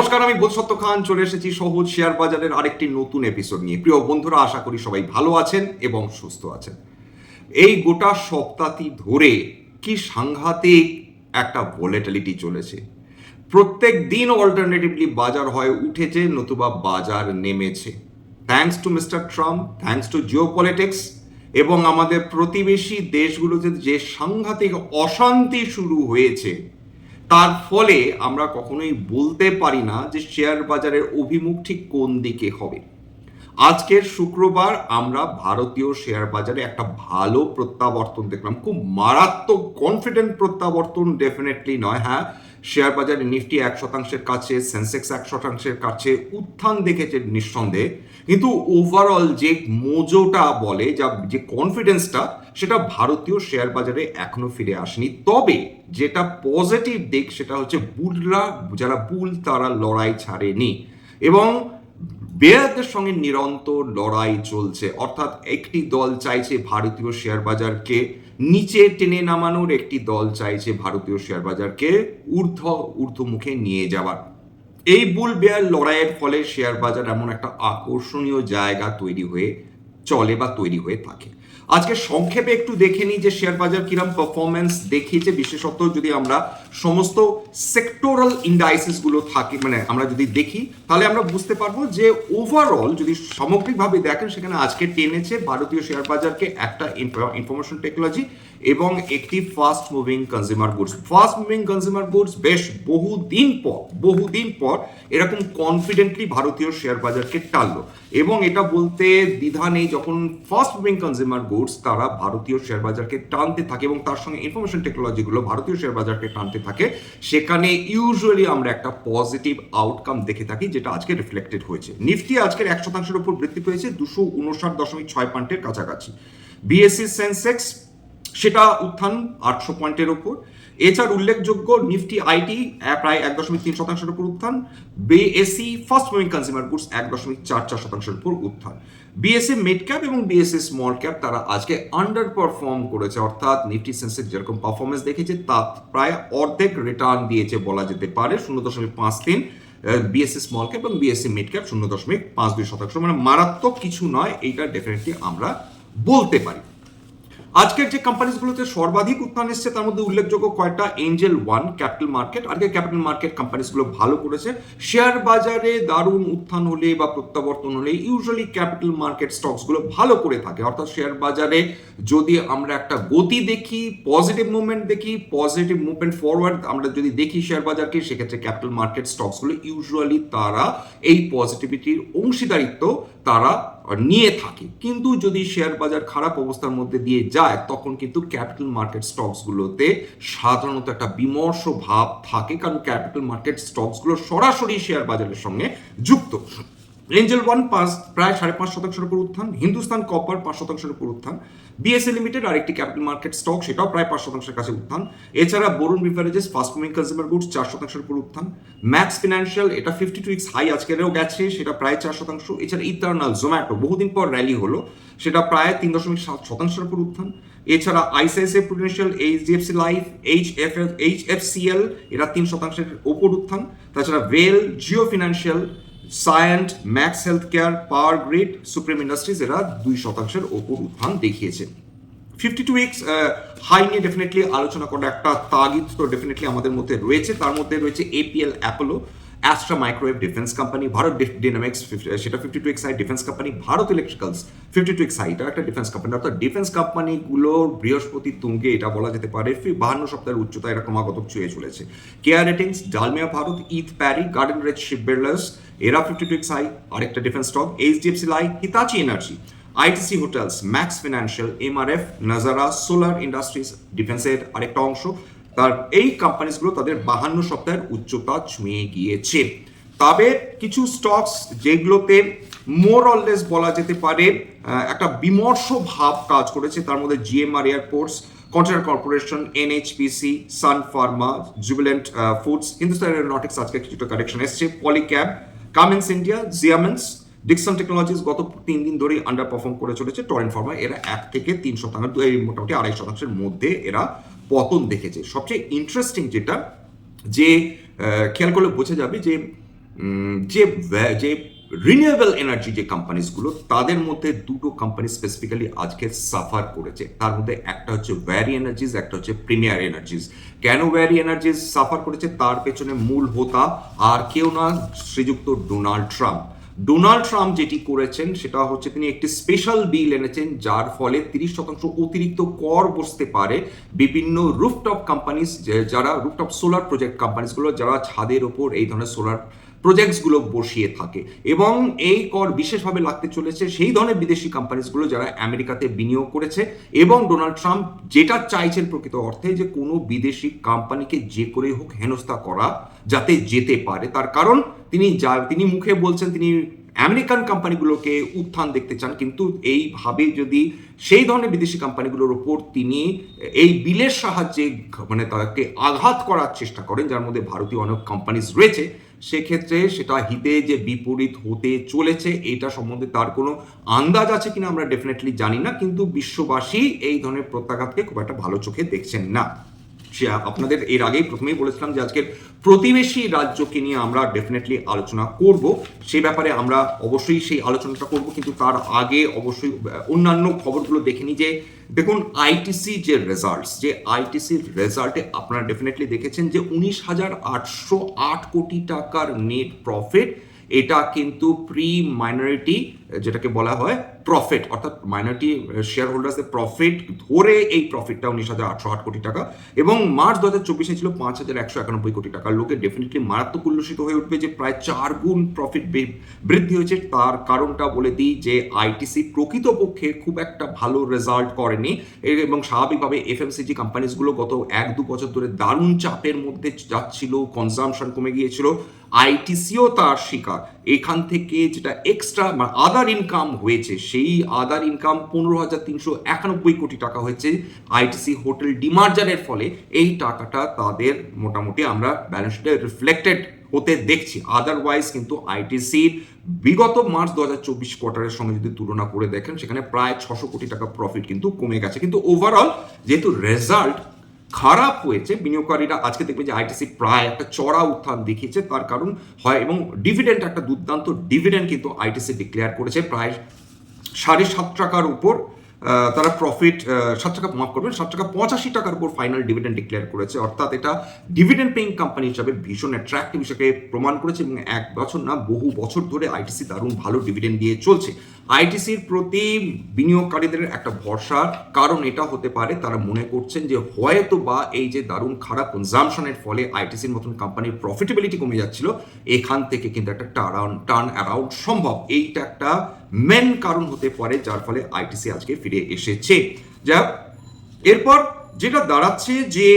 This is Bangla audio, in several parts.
নমস্কার, আমি বোধসত্য খান। চলে এসেছি সহজ শেয়ার বাজারের আরেকটি নতুন এপিসোড নিয়ে। প্রিয় বন্ধুরা, আশা করি সবাই ভালো আছেন এবং সুস্থ আছেন। এই গোটা সপ্তাহটি ধরে কি সাংঘাতিক একটা ভোলেটিলিটি চলেছে। প্রত্যেক দিন অল্টারনেটিভলি বাজার হয়, উঠেছে, নতুবা বাজার নেমেছে। Thanks to Mister Trump thanks to geopolitics এবং আমাদের প্রতিবেশী দেশগুলোতে যে সাংঘাতিক অশান্তি শুরু হয়েছে তার ফলে আমরা কখনোই বলতে পারি না যে শেয়ার বাজারের অভিমুখ ঠিক কোন দিকে হবে। আজকের শুক্রবার আমরা ভারতীয় শেয়ার বাজারে একটা ভালো প্রত্যাবর্তন দেখলাম। খুব মারাত্মক কনফিডেন্ট প্রত্যাবর্তন ডেফিনেটলি নয় হ্যাঁ? শেয়ার বাজারে নিফটি এক শতাংশের কাছে সেন্সেক্স এক শতাংশের কাছে, উত্থান দেখেছে নিঃসন্দেহে। কিন্তু ওভারঅল যে মোজোটা বলে, যা, যে কনফিডেন্সটা সেটা ভারতীয় শেয়ার বাজারে এখনও ফিরে আসেনি। তবে যেটা পজিটিভ দিক, সেটা হচ্ছে বুলরা, যারা বুল, তারা লড়াই ছাড়েনি। এবং বেয়ারদের সঙ্গে নিরন্তর লড়াই চলছে। অর্থাৎ একটি দল চাইছে ভারতীয় শেয়ার বাজারকে নিচে টেনে নামানোর, একটি দল চাইছে ভারতীয় শেয়ার বাজারকে ঊর্ধ্ব, ঊর্ধ্বমুখে নিয়ে যাওয়ার। এই বুল বেয়ার লড়াইয়ের ফলে শেয়ার বাজার এমন একটা আকর্ষণীয় জায়গা তৈরি হয়ে চলে বা তৈরি হয়ে থাকে। আজকে সংক্ষেপে একটু দেখে নিই যে শেয়ার বাজার কিরম পারফরমেন্স দেখিয়েছে। বিশেষত যদি আমরা সমস্ত সেক্টোরাল ইন্ডাইসিসগুলো থাকে মানে আমরা যদি দেখি, তাহলে আমরা বুঝতে পারব যে ওভারঅল যদি সামগ্রিকভাবে দেখেন, সেখানে আজকে টেনেছে ভারতীয় শেয়ার বাজারকে একটা ইনফরমেশন টেকনোলজি এবং একটি fast moving consumer goods fast moving consumer goods বেশ বহুদিন পর বহুদিন পর এরকম কনফিডেন্টলি ভারতীয় শেয়ার বাজারকে টানলো। এবং এটা বলতে দ্বিধা নেই যখন ফাস্ট মুভিং কনজিউমার গুডস তারা ভারতীয় শেয়ার বাজারকে টানতে থাকে এবং তার সঙ্গে ইনফরমেশন টেকনোলজিগুলো ভারতীয় শেয়ার বাজারকে টানতে থাকে, সেখানে ইউজুয়ালি আমরা একটা পজিটিভ আউটকাম দেখে থাকি যেটা আজকে রিফ্লেক্টেড হয়েছে। নিফটি আজকের এক শতাংশের উপর বৃদ্ধি পেয়েছে দুশো উনষাট দশমিক ছয় পয়েন্টের কাছাকাছি। বিএসসি সেন্সেক্স সেটা উত্থান আটশো পয়েন্টের ওপর। এছাড়া উল্লেখযোগ্য নিফটি আইটি প্রায় এক দশমিক তিন শতাংশের উপর উত্থান। BSE fast moving consumer goods এক দশমিক চার চার শতাংশের উপর উত্থান। বিএসসি মিড ক্যাপ এবং বিএসসি স্মল ক্যাপ তারা আজকে আন্ডার পারফর্ম করেছে। অর্থাৎ নিফটি সেন্সেক্স যেরকম পারফরমেন্স দেখেছে তা প্রায় অর্ধেক রিটার্ন দিয়েছে বলা যেতে পারে। শূন্য দশমিক পাঁচ তিন বিএসসি স্মল ক্যাপ এবং বিএসসি মিড ক্যাপ শূন্য দশমিক পাঁচ দুই শতাংশ। মানে মারাত্মক কিছু নয়, এইটা ডেফিনেটলি আমরা বলতে পারি। আজকের যে কোম্পানিজগুলোতে সর্বাধিক উত্থান এসছে, তার মধ্যে উল্লেখযোগ্য কয়েকটা এঞ্জেল ওয়ান ক্যাপিটাল মার্কেট আজকে ক্যাপিটাল মার্কেট কোম্পানিজগুলো ভালো করেছে। শেয়ার বাজারে দারুণ উত্থান হলে বা প্রত্যাবর্তন হলে ইউজুয়ালি ক্যাপিটাল মার্কেট স্টকসগুলো ভালো করে থাকে। অর্থাৎ শেয়ার বাজারে যদি আমরা একটা গতি দেখি পজিটিভ মুভমেন্ট দেখি পজিটিভ মুভমেন্ট ফরওয়ার্ড আমরা যদি দেখি শেয়ার বাজারকে, সেক্ষেত্রে ক্যাপিটাল মার্কেট স্টকসগুলো ইউজুয়ালি তারা এই পজিটিভিটির অংশীদারিত্ব তারা নিয়ে থাকে। কিন্তু যদি শেয়ার বাজার খারাপ অবস্থার মধ্যে দিয়ে যায়, তখন কিন্তু ক্যাপিটাল মার্কেট স্টকসগুলোতে সাধারণত একটা বিমর্ষ ভাব থাকে। কারণ ক্যাপিটাল মার্কেট স্টকসগুলো সরাসরি শেয়ার বাজারের সঙ্গে যুক্ত। এঞ্জেল ওয়ান পাঁচ, প্রায় সাড়ে পাঁচ শতাংশের উপর উত্থান। হিন্দুস্তান কপার পাঁচ শতাংশের উপর উত্থান। বিএসএ লিমিটেড আরেকটি ক্যাপিটাল মার্কেট স্টক সেটাও প্রায় পাঁচ শতাংশের কাছে উত্থান। এছাড়া Varun beverages fast moving consumer goods চার শতাংশের উপর উত্থান। ম্যাক্স ফিনান্সিয়াল এটা ফিফটি টু ইক্স হাই আজকেরও গেছে, সেটা প্রায় চার শতাংশ। এছাড়া ইটার্নাল জোম্যাটো বহুদিন পর র্যালি হলো, সেটা প্রায় তিন দশমিক সাত শতাংশের উপর উত্থান। এছাড়া ICICI Prudential HDFC Life H F H F CL এরা তিন শতাংশের ওপর উত্থান। তাছাড়া ভেল Jio Financial Cyient Max healthcare power grid Supreme Industries এরা দুই শতাংশের ওপর উত্থান দেখিয়েছে। ফিফটি টু উইক্স হাই নিয়ে ডেফিনেটলি আলোচনা করার একটা তাগিদ তো ডেফিনেটলি আমাদের মধ্যে রয়েছে। তার মধ্যে রয়েছে APL Apollo Astra Microwave defence company Bharat Dynamics সেটা fifty two weeks high defence company Bharat Electricals fifty two weeks high এটা একটা ডিফেন্স কোম্পানি অর্থাৎ ডিফেন্স কোম্পানিগুলোর বৃহস্পতি তুঙ্গে, এটা বলা যেতে পারে বাহান্ন সপ্তাহের উচ্চতা এটা ক্রমাগত ছুঁয়ে চলেছে। CARE Ratings Dalmia Bharat EID Parry Garden Reach shipbuilders এরা ফিফটি টু এক্স আই আরেকটা defence stock HDFC Life Hitachi Energy ITC Hotels Max Financial MRF Nazara Solar Industries ডিফেন্সের আরেকটা অংশ তার এই কোম্পানিজগুলো তাদের বাহান্ন সপ্তাহের উচ্চতা ছুঁয়ে গিয়েছে। তবে কিছু স্টকস যেগুলোতে মোর অললেস বলা যেতে পারে একটা বিমর্ষ ভাব কাজ করেছে, তার মধ্যে GMR Airports Container Corporation NHPC Sun Pharma Jubilant Foods Hindustan Aeronautics আজকে কিছুটা কারেকশন এসছে Polycab Cummins India Siemens Dixon Technologies গত তিন দিন ধরেই আন্ডার পারফর্ম করে চলেছে। টরেন ফার্মা এরা এক থেকে তিন শতাংশ মোটামুটি আড়াই শতাংশের মধ্যে এরা পতন দেখেছে। সবচেয়ে ইন্টারেস্টিং যেটা, যে খেয়াল করলে বোঝা যাবে যে যে যে রিনিউয়েবল এনার্জি যে কোম্পানিজগুলো তাদের মধ্যে দুটো কোম্পানি স্পেসিফিক্যালি আজকে সাফার করেছে। তার মধ্যে একটা হচ্ছে ভ্যারি এনার্জিজ একটা হচ্ছে প্রিমিয়ার এনার্জিজ কেন ভ্যারি এনার্জিস সাফার করেছে? তার পেছনে মূল হোতা আর কেউ না, শ্রীযুক্ত ডোনাল্ড ট্রাম্প। ডোনাল্ড ট্রাম্প যেটি করেছেন, সেটা হচ্ছে তিনি একটি স্পেশাল বিল এনেছেন, যার ফলে তিরিশ শতাংশ অতিরিক্ত কর বসতে পারে বিভিন্ন রুফটপ কোম্পানিজ যারা রুফটপ সোলার প্রজেক্ট কোম্পানিজগুলো যারা ছাদের ওপর এই ধরনের সোলার প্রজেক্টসগুলো বসিয়ে থাকে। এবং এই কর বিশেষভাবে লাগতে চলেছে সেই ধরনের বিদেশি কোম্পানিজগুলো যারা আমেরিকাতে বিনিয়োগ করেছে এবং ডোনাল্ড ট্রাম্প যেটা চাইছেন প্রকৃত অর্থে যে কোনো বিদেশি কোম্পানিকে যে করে হোক হেনস্থা করা যাতে যেতে পারে। তার কারণ তিনি যা, তিনি মুখে বলছেন তিনি আমেরিকান কোম্পানিগুলোকে উত্থান দেখতে চান, কিন্তু এইভাবে যদি সেই ধরনের বিদেশি কোম্পানিগুলোর ওপর তিনি এই বিলের সাহায্যে মানে তাদেরকে আঘাত করার চেষ্টা করেন, যার মধ্যে ভারতীয় অনেক কোম্পানিজ রয়েছে সেক্ষেত্রে সেটা হিতে যে বিপরীত হতে চলেছে, এটা সম্বন্ধে তার কোনো আন্দাজ আছে কিনা আমরা ডেফিনেটলি জানি না, কিন্তু বিশ্ববাসী এই ধরনের প্রত্যাঘাতকে খুব একটা ভালো চোখে দেখছেন না। আপনাদের এর আগেই প্রথমেই বলেছিলাম যে আজকের প্রতিবেশী রাজ্যকে নিয়ে আমরা ডেফিনেটলি আলোচনা করব। সেই ব্যাপারে আমরা অবশ্যই সেই আলোচনাটা করব, কিন্তু তার আগে অবশ্যই অন্যান্য খবরগুলো দেখে নিই যে, দেখুন আইটিসি যে রেজাল্টস যে আইটিসির রেজাল্টে আপনারা ডেফিনেটলি দেখেছেন যে উনিশ হাজার আটশো আট কোটি টাকার নেট প্রফিট এটা কিন্তু প্রি মাইনরিটি যেটাকে বলা হয় প্রফিট অর্থাৎ মাইনরিটি শেয়ার হোল্ডার্সের প্রফিট ধরে এই প্রফিটটা উনিশ হাজার আটশো আট কোটি টাকা এবং মার্চ দু হাজার চব্বিশে ছিল পাঁচ হাজার একশো একানব্বই কোটি টাকা। লোকে ডেফিনেটলি মারাত্মক উল্লসিত হয়ে উঠবে যে প্রায় চার গুণ প্রফিট বৃদ্ধি হয়েছে। তার কারণটা বলে দিই যে আইটিসি প্রকৃতপক্ষে খুব একটা ভালো রেজাল্ট করেনি। এবং স্বাভাবিকভাবে এফ এফএমসিজি কোম্পানিজগুলো গত এক দু বছর ধরে দারুণ চাপের মধ্যে যাচ্ছিল কনজামশন কমে গিয়েছিল। আইটিসিও তার শিকার। এখান থেকে যেটা এক্সট্রা মানে আদার ইনকাম হয়েছে, সেই আদার ইনকাম পনেরো হাজার তিনশো একানব্বই কোটি টাকা হয়েছে আইটিসি হোটেল ডিমার্জারের ফলে। এই টাকাটা তাদের মোটামুটি আমরা ব্যালেন্স রিফ্লেক্টেড হতে দেখছি। আদারওয়াইজ কিন্তু আইটিসির বিগত মার্চ দু হাজার চব্বিশ কোয়ার্টারের সঙ্গে যদি তুলনা করে দেখেন, সেখানে প্রায় ছশো কোটি টাকা প্রফিট কিন্তু কমে গেছে। কিন্তু ওভারঅল যেহেতু রেজাল্ট খারাপ হয়েছে, বিনিয়োগকারীরা আজকে দেখবে যে আইটিসি প্রায় একটা চড়া উত্থান দেখিয়েছে। তার কারণ হয় এবং ডিভিডেন্ড একটা দুর্দান্ত ডিভিডেন্ড কিন্তু আইটিসি ডিক্লেয়ার করেছে। প্রায় সাড়ে সাত টাকার উপর তারা প্রফিট সাত টাকা মাফ করবেন। সাত টাকা পঁচাশি টাকার উপর ফাইনাল ডিভিডেন্ড ডিক্লেয়ার করেছে। অর্থাৎ এটা ডিভিডেন্ড পেইং কোম্পানি হিসাবে ভীষণ অ্যাট্রাক্টিভ হিসেবে প্রমাণ করেছে এবং এক বছর না, বহু বছর ধরে আইটিসি দারুণ ভালো ডিভিডেন্ড দিয়ে চলছে। আইটিসির প্রতি বিনিয়োগকারীদের একটা ভরসা, কারণ এটা হতে পারে তারা মনে করছেন যে হয়তো বা এই যে দারুণ খারাপ কনজামশনের ফলে আইটিসির মতন কোম্পানির প্রফিটেবিলিটি কমে যাচ্ছিল, এখান থেকে কিন্তু একটা টার্ন টার্ন অ্যারাউন্ড সম্ভব। এইটা একটা মেন কারণ হতে পারে, যার ফলে আইটিসি আজকে ফিরে এসেছে। যা এরপর যেটা দাঁড়াচ্ছে যে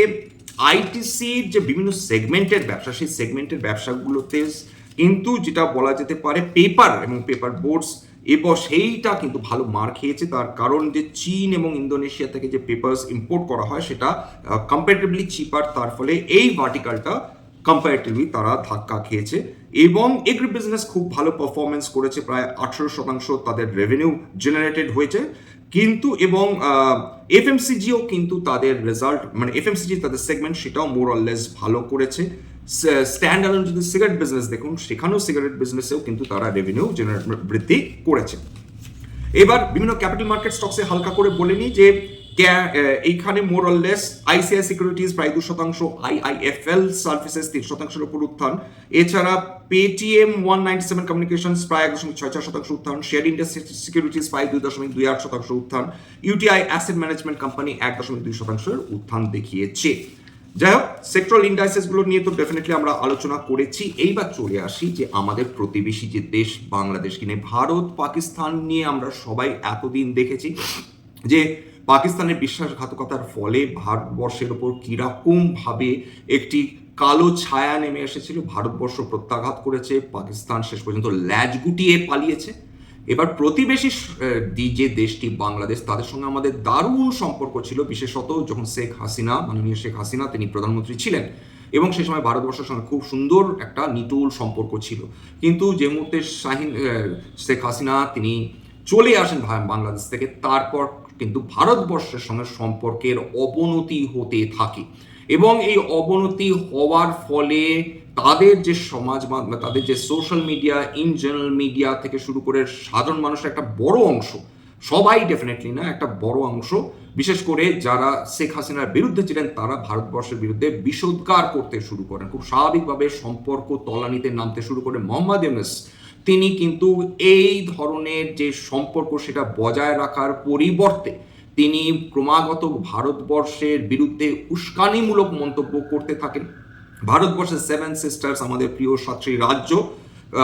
আইটিসির যে বিভিন্ন সেগমেন্টের ব্যবসা, সেই সেগমেন্টের ব্যবসাগুলোতে কিন্তু যেটা বলা যেতে পারে পেপার এবং পেপার বোর্ডস এরপর সেইটা কিন্তু ভালো মার খেয়েছে। তার কারণ যে চীন এবং ইন্দোনেশিয়া থেকে যে পেপারস ইম্পোর্ট করা হয়, সেটা কম্পারেটিভলি চিপার তার ফলে এই ভার্টিকালটা কম্পারেটিভলি তারা ধাক্কা খেয়েছে এবং এগ্রি বিজনেস খুব ভালো পারফরমেন্স করেছে, প্রায় আঠেরো শতাংশ তাদের রেভিনিউ জেনারেটেড হয়েছে। কিন্তু এবং এফএমসিজিও কিন্তু তাদের রেজাল্ট মানে এফএমসিজি তাদের সেগমেন্ট সেটাও মোর অরলেস ভালো করেছে। স্ট্যান্ড অ্যালোন যদি সিগারেট বিজনেস দেখুন, সেখানেও সিগারেট বিজনেসেও কিন্তু তারা রেভিনিউ জেনারেট বৃদ্ধি করেছে। এবার বিভিন্ন ক্যাপিটাল মার্কেট স্টকসে হালকা করে বলে নিই যে এইখানে মোর অরলেস আইসিআই সিকিউরিটিজ প্রায় দু শতাংশ আইআইএফএল সার্ভিসেস তিন শতাংশের উপর উত্থান। এছাড়া Paytm one ninety seven communication প্রায় এক দশমিক ছয় চার শতাংশ উত্থান। শেয়ার ইন্ডিয়া সিকিউরিটিজ প্রায় দুই দশমিক দুই আট শতাংশ উত্থান। ইউটিআই অ্যাসেট ম্যানেজমেন্ট কোম্পানি এক দশমিক দুই শতাংশের উত্থান দেখিয়েছে। যাই হোক সেক্টরাল ইন্ডাইসেসগুলো নিয়ে তো ডেফিনেটলি আমরা আলোচনা করেছি। এইবার চলে আসি যে আমাদের প্রতিবেশী যে দেশ বাংলাদেশ কিনে, ভারত, পাকিস্তান নিয়ে আমরা সবাই এতদিন দেখেছি যে পাকিস্তানের বিশ্বাসঘাতকতার ফলে ভারতবর্ষের ওপর কীরকম ভাবে একটি কালো ছায়া নেমে এসেছিল, ভারতবর্ষ প্রত্যাঘাত করেছে, পাকিস্তান শেষ পর্যন্ত ল্যাজ গুটিয়ে পালিয়েছে। এবার প্রতিবেশী যে দেশটি বাংলাদেশ, তাদের সঙ্গে আমাদের দারুণ সম্পর্ক ছিল, বিশেষত যখন শেখ হাসিনা, মাননীয় শেখ হাসিনা, তিনি প্রধানমন্ত্রী ছিলেন এবং সেই সময় ভারতবর্ষের সঙ্গে খুব সুন্দর একটা নিটুল সম্পর্ক ছিল। কিন্তু যে মুহূর্তে শাহিন শেখ হাসিনা, তিনি চলে আসেন বাংলাদেশ থেকে, তারপর কিন্তু ভারতবর্ষের সঙ্গে সম্পর্কের অবনতি হতে থাকে। এবং এই অবনতি হওয়ার ফলে তাদের যে সমাজ তাদের যে social media in general media থেকে শুরু করে সাধারণ মানুষের একটা বড় অংশ, সবাই ডেফিনেটলি না, একটা বড় অংশ, বিশেষ করে যারা শেখ হাসিনার বিরুদ্ধে ছিলেন, তারা ভারতবর্ষের বিরুদ্ধে বিষোদ্গার করতে শুরু করেন। খুব স্বাভাবিকভাবে সম্পর্ক তলানিতে নামতে শুরু করে মোহাম্মদ ইউনুস তিনি কিন্তু এই ধরনের যে সম্পর্ক সেটা বজায় রাখার পরিবর্তে তিনি ক্রমাগত ভারতবর্ষের বিরুদ্ধে উস্কানিমূলক মন্তব্য করতে থাকেন। ভারতবর্ষের সেভেন সিস্টার্স আমাদের প্রিয় সাতটি রাজ্য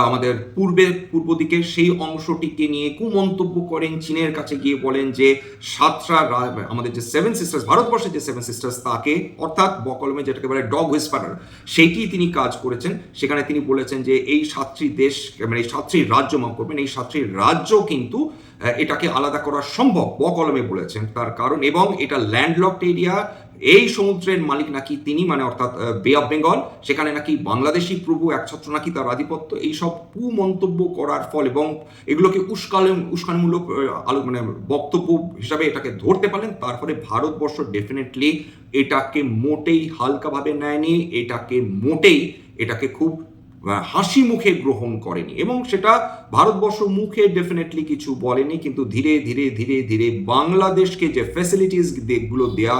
আমাদের পূর্বে পূর্ব দিকের সেই অংশটিকে নিয়ে কুমন্তব্য করেন, চীনের কাছে গিয়ে বলেন যে সাতটা আমাদের যে সেভেন সিস্টার্স ভারতবর্ষের যে সেভেন সিস্টার্স তাকে, অর্থাৎ বকলমে যেটাকে বলে ডগ হুইসপারার সেইটি তিনি কাজ করেছেন। সেখানে তিনি বলেছেন যে এই সাতটি দেশ মানে এই সাতটি রাজ্য মাফ করবেন, এই সাতটি রাজ্য কিন্তু এটাকে আলাদা করা সম্ভব, বকলমে বলেছেন। তার কারণ এবং এটা ল্যান্ডলকড এরিয়া এই সমুদ্রের মালিক নাকি তিনি মানে অর্থাৎ বে অফ বেঙ্গল সেখানে নাকি বাংলাদেশি প্রভু, একছত্র নাকি তার আধিপত্য, এইসব কুমন্তব্য করার ফল এবং এগুলোকে উস্কালে, উস্কানমূলক আলো মানে বক্তব্য হিসাবে এটাকে ধরতে পারলেন। তারপরে ভারতবর্ষ ডেফিনেটলি এটাকে মোটেই হালকাভাবে নেয়নি, এটাকে মোটেই, এটাকে খুব হাসি মুখে গ্রহণ করেনি এবং সেটা ভারতবর্ষ মুখে ডেফিনেটলি কিছু বলেনি, কিন্তু ধীরে ধীরে ধীরে ধীরে বাংলাদেশকে যে ফ্যাসিলিটিসগুলো দেয়া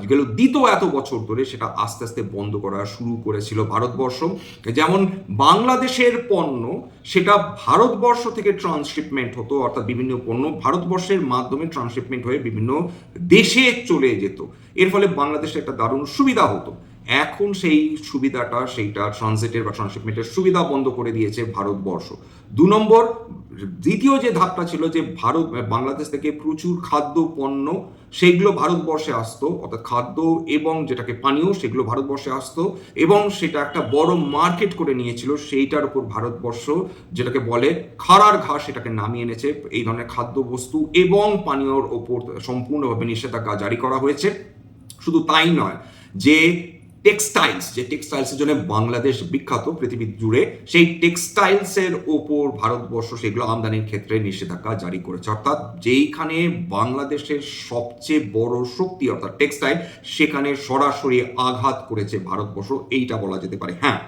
যেগুলো দিত এত বছর ধরে, সেটা আস্তে আস্তে বন্ধ করা শুরু করেছিল ভারতবর্ষ। যেমন বাংলাদেশের পণ্য, সেটা ভারতবর্ষ থেকে ট্রান্সশিপমেন্ট হতো, অর্থাৎ বিভিন্ন পণ্য ভারতবর্ষের মাধ্যমে ট্রান্সশিপমেন্ট হয়ে বিভিন্ন দেশে চলে যেত। এর ফলে বাংলাদেশে একটা দারুণ সুবিধা হতো। এখন সেই সুবিধাটা, সেইটা ট্রানজিটের বা ট্রান্সশিপমেন্টের সুবিধা বন্ধ করে দিয়েছে ভারতবর্ষ। দু নম্বর, দ্বিতীয় যে ধাপটা ছিল যে ভারত, বাংলাদেশ থেকে প্রচুর খাদ্য, পণ্য সেইগুলো ভারতবর্ষে আসতো, অর্থাৎ খাদ্য এবং যেটাকে পানীয়, সেগুলো ভারতবর্ষে আসতো এবং সেটা একটা বড় মার্কেট করে নিয়েছিল, সেইটার উপর ভারতবর্ষ যেটাকে বলে খাড়ার ঘাস সেটাকে নামিয়ে এনেছে। এই ধরনের খাদ্যবস্তু এবং পানীয়র ওপর সম্পূর্ণভাবে নিষেধাজ্ঞা জারি করা হয়েছে। শুধু তাই নয়, যে টেক্সটাইলস যে টেক্সটাইলসের জন্য বাংলাদেশ বিখ্যাত পৃথিবী জুড়ে, সেই টেক্সটাইলসের ওপর ভারতবর্ষ সেগুলো আমদানির ক্ষেত্রে নিষেধাজ্ঞা জারি করেছে। অর্থাৎ যেইখানে বাংলাদেশের সবচেয়ে বড় শক্তি, অর্থাৎ টেক্সটাইল সেখানে সরাসরি আঘাত করেছে ভারতবর্ষ, এইটা বলা যেতে পারে। হ্যাঁ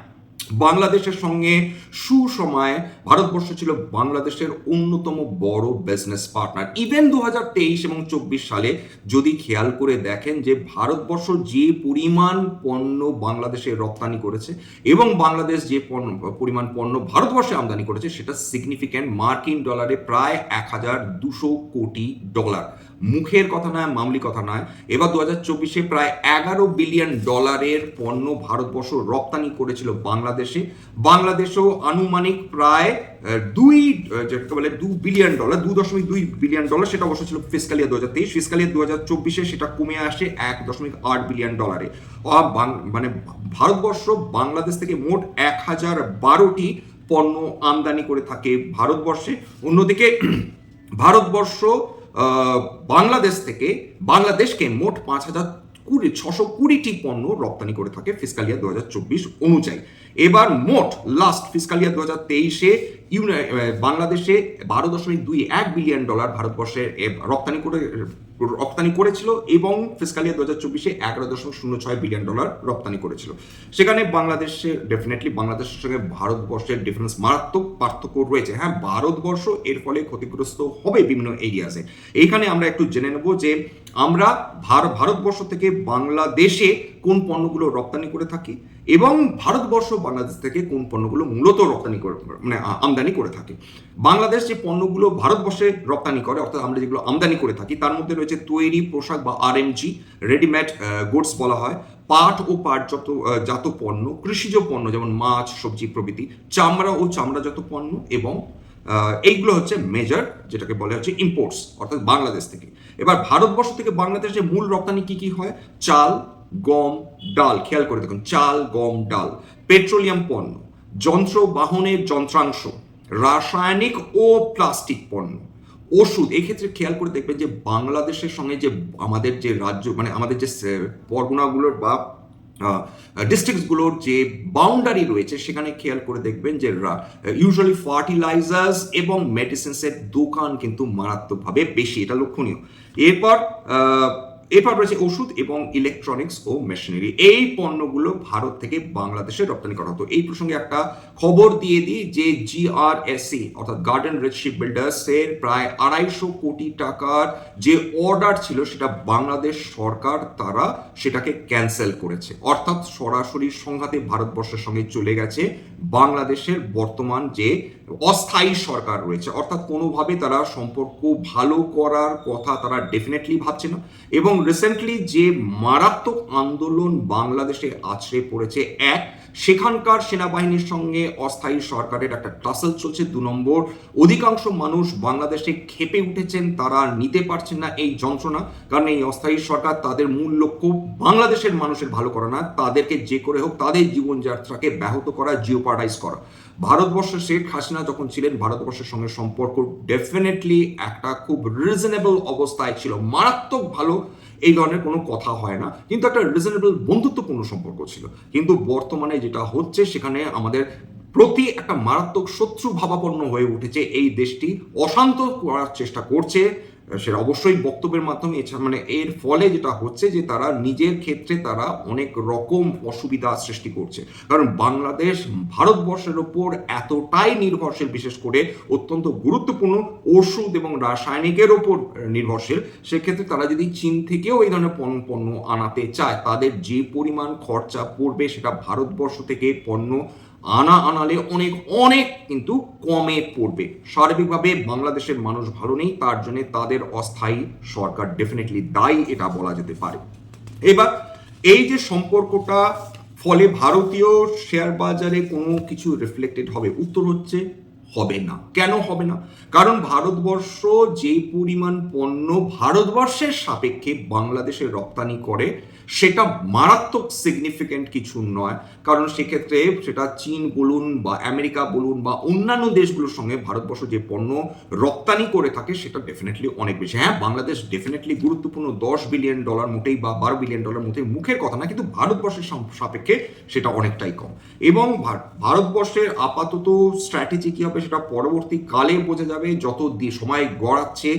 বাংলাদেশের সঙ্গে সুসময়ে ভারতবর্ষ ছিল বাংলাদেশের অন্যতম বড় বিজনেস পার্টনার ইভেন দু তেইশ এবং চব্বিশ সালে যদি খেয়াল করে দেখেন যে ভারতবর্ষ যে পরিমাণ পণ্য বাংলাদেশে রপ্তানি করেছে এবং বাংলাদেশ যে পণ্য, পরিমাণ পণ্য ভারতবর্ষে আমদানি করেছে, সেটা সিগনিফিক্যান্ট মার্কিন ডলারে প্রায় এক হাজার দুশো কোটি ডলার মুখের কথা নয়, মামলি কথা নয়। এবার দু হাজার চব্বিশে প্রায় এগারো বিলিয়ন ডলারের পণ্য ভারতবর্ষ রপ্তানি করেছিল বাংলাদেশে। বাংলাদেশও আনুমানিক প্রায় দুই যেটাকে বলে দু বিলিয়ন ডলার, দু দশমিক দুই বিলিয়ন ডলার সেটা অবশ্য ছিল ফিসকালিয়া দু হাজার তেইশ। ফিসকালিয়া দু হাজার চব্বিশে সেটা কমে আসে এক দশমিক আট বিলিয়ন ডলারে। মানে ভারতবর্ষ বাংলাদেশ থেকে মোট এক হাজার বারোটি পণ্য আমদানি করে থাকে ভারতবর্ষে। অন্যদিকে ভারতবর্ষ বাংলাদেশ থেকে বাংলাদেশকে মোট পাঁচ হাজার কুড়ি, ছশো কুড়িটি পণ্য রপ্তানি করে থাকে ফিসকাল ইয়ার দু হাজার চব্বিশ অনুযায়ী। এবার মোট লাস্ট ফিসকাল ইয়ার দু হাজার তেইশে বাংলাদেশে বারো দশমিক দুই এক বিলিয়ন ডলার ভারতবর্ষে রপ্তানি করে রপ্তানি করেছিল এবং ফিসকাল ইয়ার দু হাজার চব্বিশে এগারো দশমিক শূন্য ছয় বিলিয়ন ডলার রপ্তানি করেছিল। সেখানে বাংলাদেশে ডেফিনেটলি বাংলাদেশের সঙ্গে ভারতবর্ষের ডিফারেন্স মারাত্মক পার্থক্য রয়েছে। হ্যাঁ ভারতবর্ষ এর ফলে ক্ষতিগ্রস্ত হবে বিভিন্ন এরিয়াসে এইখানে আমরা একটু জেনে নেব যে আমরা ভার- ভারতবর্ষ থেকে বাংলাদেশে কোন পণ্যগুলো রপ্তানি করে থাকি এবং ভারতবর্ষ বাংলাদেশ থেকে কোন পণ্যগুলো মূলত রপ্তানি করে মানে আমদানি করে থাকে। বাংলাদেশ যে পণ্যগুলো ভারতবর্ষে রপ্তানি করে, অর্থাৎ আমরা যেগুলো আমদানি করে থাকি, তার মধ্যে রয়েছে তৈরি পোশাক বা আর এমজি রেডিমেড গুডস বলা হয়। পাট ও পাটজাত জাত পণ্য, কৃষিজ পণ্য যেমন মাছ, সবজি প্রভৃতি, চামড়া ও চামড়াজাত পণ্য এবং এইগুলো হচ্ছে মেজর যেটাকে বলে হচ্ছে ইম্পোর্টস অর্থাৎ বাংলাদেশ থেকে। এবার ভারতবর্ষ থেকে বাংলাদেশে মূল রপ্তানি কি কি হয়? চাল, গম, ডাল। খেয়াল করে দেখুন, চাল, গম, ডাল। পেট্রোলিয়াম পণ্য, যন্ত্র বাহনের যন্ত্রাংশ, রাসায়নিক ও প্লাস্টিক পণ্য, ওষুধ। এক্ষেত্রে খেয়াল করে দেখবেন যে বাংলাদেশের সঙ্গে যে আমাদের যে রাজ্য মানে আমাদের যে পরগনাগুলোর বা ডিস্ট্রিক্টসগুলোর যে বাউন্ডারি রয়েছে, সেখানে খেয়াল করে দেখবেন যে ইউজুয়ালি ফার্টিলাইজার্স এবং মেডিসিনসের দোকান কিন্তু মারাত্মকভাবে বেশি, এটা লক্ষণীয়। এরপর এরপর রয়েছে ওষুধ এবং ইলেকট্রনিক্স ও মেশিনারি এই পণ্যগুলো ভারত থেকে বাংলাদেশে রপ্তানি করা হতো। এই প্রসঙ্গে একটা খবর দিয়ে দিই যে জিআরএসসি অর্থাৎ গার্ডেন রিচ শিপ বিল্ডার্স এর প্রায় আড়াইশো কোটি টাকার যে অর্ডার ছিল সেটা বাংলাদেশ সরকার তারা সেটাকে ক্যান্সেল করেছে। অর্থাৎ সরাসরি সংঘাতে ভারতবর্ষের সঙ্গে চলে গেছে বাংলাদেশের বর্তমান যে অস্থায়ী সরকার রয়েছে। অর্থাৎ কোনোভাবে তারা সম্পর্ক ভালো করার কথা তারা ডেফিনেটলি ভাবছে না। এবং রিসেন্টলি যে মারাত্মক আন্দোলন বাংলাদেশে আছড়ে পড়েছে, এক, সেখানকার সেনাবাহিনীর সঙ্গে অস্থায়ী সরকারের একটা টাসল চলছে, দু নম্বর, অধিকাংশ মানুষ বাংলাদেশে খেপে উঠেছেন, তারা নিতে পারছেন না এই যন্ত্রণা, কারণ এই অস্থায়ী সরকার তাদের মূল লক্ষ্য বাংলাদেশের মানুষের ভালো করা না, তাদেরকে যে করে হোক তাদের জীবনযাত্রাকে ব্যাহত করা জিওপার্ডাইজ করা। ভারতবর্ষ শেখ হাসিনা যখন ছিলেন, ভারতবর্ষের সঙ্গে সম্পর্ক ডেফিনেটলি একটা খুব রিজনেবল অবস্থায় ছিল। মারাত্মক ভালো, এই ধরনের কোনো কথা হয় না। কিন্তু একটা রিজনেবল বন্ধুত্বপূর্ণ সম্পর্ক ছিল। কিন্তু বর্তমানে যেটা হচ্ছে, সেখানে আমাদের প্রতি একটা মারাত্মক শত্রু ভাবাপন্ন হয়ে উঠেছে। এই দেশটি অশান্ত করার চেষ্টা করছে। সেটা অবশ্যই বক্তব্যের মাধ্যমে, এছাড়া মানে এর ফলে যেটা হচ্ছে যে তারা নিজের ক্ষেত্রে তারা অনেক রকম অসুবিধা সৃষ্টি করছে। কারণ বাংলাদেশ ভারতবর্ষের ওপর এতটাই নির্ভরশীল, বিশেষ করে অত্যন্ত গুরুত্বপূর্ণ ওষুধ এবং রাসায়নিকের ওপর নির্ভরশীল। সেক্ষেত্রে তারা যদি চীন থেকেও এই ধরনের পণ্য পণ্য আনাতে চায়, তাদের যে পরিমাণ খরচা পড়বে সেটা ভারতবর্ষ থেকে পণ্য আনা আনালে অনেক অনেক কিন্তু কমে পড়বে। সার্বিকভাবে বাংলাদেশের মানুষ ভালো নেই, তার জন্য তাদের অস্থায়ী সরকার ডেফিনেটলি দায়ী, এটা বলা যেতে পারে। এবার, এই যে সম্পর্কটা, ফলে ভারতীয় শেয়ার বাজারে কোনো কিছু রিফ্লেক্টেড হবে, উত্তর হচ্ছে হবে না। কেন হবে না? কারণ ভারতবর্ষ যে পরিমাণ পণ্য ভারতবর্ষের সাপেক্ষে বাংলাদেশে রপ্তানি করে সেটা মারাত্মক সিগনিফিকেন্ট কিছু নয়। কারণ সেক্ষেত্রে সেটা চীন বলুন বা আমেরিকা বলুন বা অন্যান্য দেশগুলোর সঙ্গে ভারতবর্ষ যে পণ্য রপ্তানি করে থাকে, সেটা ডেফিনেটলি অনেক বেশি। হ্যাঁ বাংলাদেশ ডেফিনেটলি গুরুত্বপূর্ণ দশ বিলিয়ন ডলার মোটেই বা বারো বিলিয়ন ডলার মোটেই মুখের কথা না, কিন্তু ভারতবর্ষের সাপেক্ষে সেটা অনেকটাই কম। এবং ভারতবর্ষের আপাতত স্ট্র্যাটেজি কী হবে সেটা পরবর্তীকালে বোঝা যাবে। যত সময় গড়াচ্ছে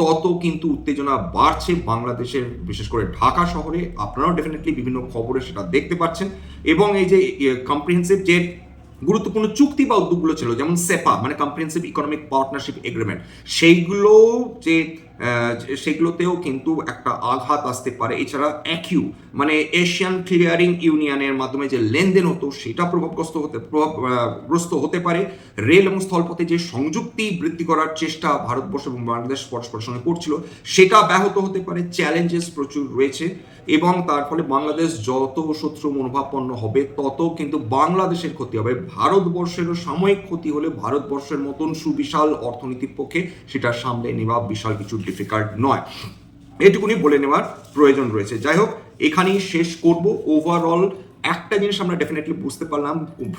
তত কিন্তু উত্তেজনা বাড়ছে বাংলাদেশের, বিশেষ করে ঢাকা শহরে। আপনারাও ডেফিনেটলি বিভিন্ন খবরে সেটা দেখতে পাচ্ছেন। এবং এই যে কম্প্রিহেন্সিভ যে গুরুত্বপূর্ণ চুক্তি বা উদ্যোগগুলো ছিল, যেমন সেপা মানে কম্প্রিহেন্সিভ ইকোনমিক পার্টনারশিপ এগ্রিমেন্ট সেইগুলো যে সেগুলোতেও কিন্তু একটা আঘাত আসতে পারে। এছাড়া অ্যাকিউ মানে এশিয়ান ক্লিয়ারিং ইউনিয়নের মাধ্যমে যে লেনদেন হতো, সেটা প্রভাবগ্রস্ত হতে প্রভাবগ্রস্ত হতে পারে। রেল এবং স্থলপথে যে সংযুক্তি বৃদ্ধি করার চেষ্টা ভারতবর্ষ এবং বাংলাদেশ পরস্পরের সঙ্গে করছিল, সেটা ব্যাহত হতে পারে। চ্যালেঞ্জেস প্রচুর রয়েছে। এবং তার ফলে বাংলাদেশ যত শত্রু মনোভাবপন্ন হবে, তত কিন্তু বাংলাদেশের ক্ষতি হবে। ভারতবর্ষেরও সাময়িক ক্ষতি হলে ভারতবর্ষের মতন সুবিশাল অর্থনীতির পক্ষে সেটা সামলে নেওয়া বিশাল কিছু ডিফিকাল্ট নয়। এটুকুনি বলে নেওয়ার প্রয়োজন রয়েছে। যাই হোক, এখানেই শেষ করব। ওভারঅল একটা জিনিস আমরা ডেফিনেটলি বুঝতে পারলাম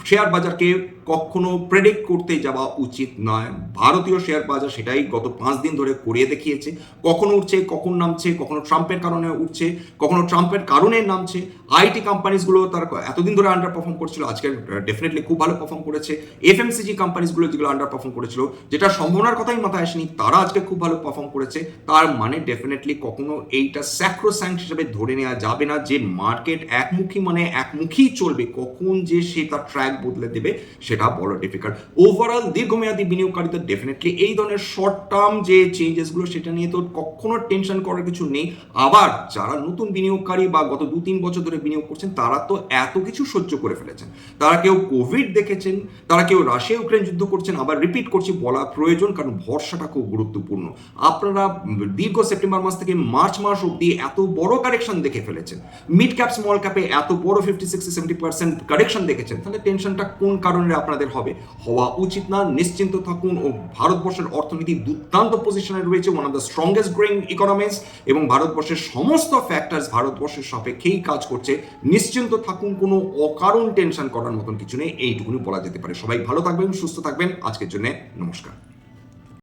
শেয়ার বাজারকে কখনো প্রেডিক্ট করতে যাওয়া উচিত নয়। ভারতীয় শেয়ার বাজার সেটাই গত পাঁচ দিন ধরে করিয়ে দেখিয়েছে। কখনো উঠছে, কখন নামছে, কখনো ট্রাম্পের কারণে উঠছে, কখনো ট্রাম্পের কারণে নামছে। আইটি কোম্পানিজগুলো তার এতদিন ধরে আন্ডার পারফর্ম করছিল, আজকে ডেফিনেটলি খুব ভালো পারফর্ম করেছে। এফএমসিজি কোম্পানিজগুলো যেগুলো আন্ডার পারফর্ম করেছিল, যেটা সম্ভাবনার কথাই মাথায় আসেনি, তারা আজকে খুব ভালো পারফর্ম করেছে। তার মানে ডেফিনেটলি কখনো এইটা স্যাক্রোস্যাঙ্ক হিসেবে ধরে নেওয়া যাবে না যে মার্কেট একমুখী মানে একমুখী চলবে, কখন যে সে তার ট্র্যাক বদলে দেবে সেটা বলা ডিফিকাল্ট ওভারঅল দীর্ঘমেয়াদী বিনিয়োগকারীদের ডেফিনেটলি এই ধরনের শর্ট টার্ম যে চেঞ্জেসগুলো সেটা নিয়ে তো কখনো টেনশন করার কিছু নেই। আবার যারা নতুন বিনিয়োগকারী বা গত দু তিন বছর ধরে বিনিয়োগ করছেন, তারা তো এত কিছু সহ্য করে ফেলেছেন। তারা কেউ কোভিড দেখেছেন, তারা কেউ রাশিয়া, ইউক্রেন যুদ্ধ করছেন, আবার রিপিট করছি বলা প্রয়োজন, কারণ ভরসাটা খুব গুরুত্বপূর্ণ। আপনারা দীর্ঘ সেপ্টেম্বর মাস থেকে মার্চ মাস অব্দি এত বড় কারেকশন দেখে ফেলেছেন। মিড ক্যাপ স্মল ক্যাপে এত বড় fifty sixty seventy percent correction দেখেছেন, তাহলে টেনশনটা কোন কারণে আপনাদের হবে? হওয়া উচিত না, নিশ্চিন্ত থাকুন ও ভারতবর্ষের অর্থনীতি দুর্দান্ত পজিশনে রয়েছে one of the strongest growing এবং ভারতবর্ষের সমস্ত ফ্যাক্টরস ভারতবর্ষের সাপেক্ষেই কাজ করছে। নিশ্চিন্ত থাকুন, কোনো অকারণ টেনশন করার মতন কিছু নেই, এইটুকুনি বলা যেতে পারে। সবাই ভালো থাকবেন, সুস্থ থাকবেন, আজকের জন্য নমস্কার।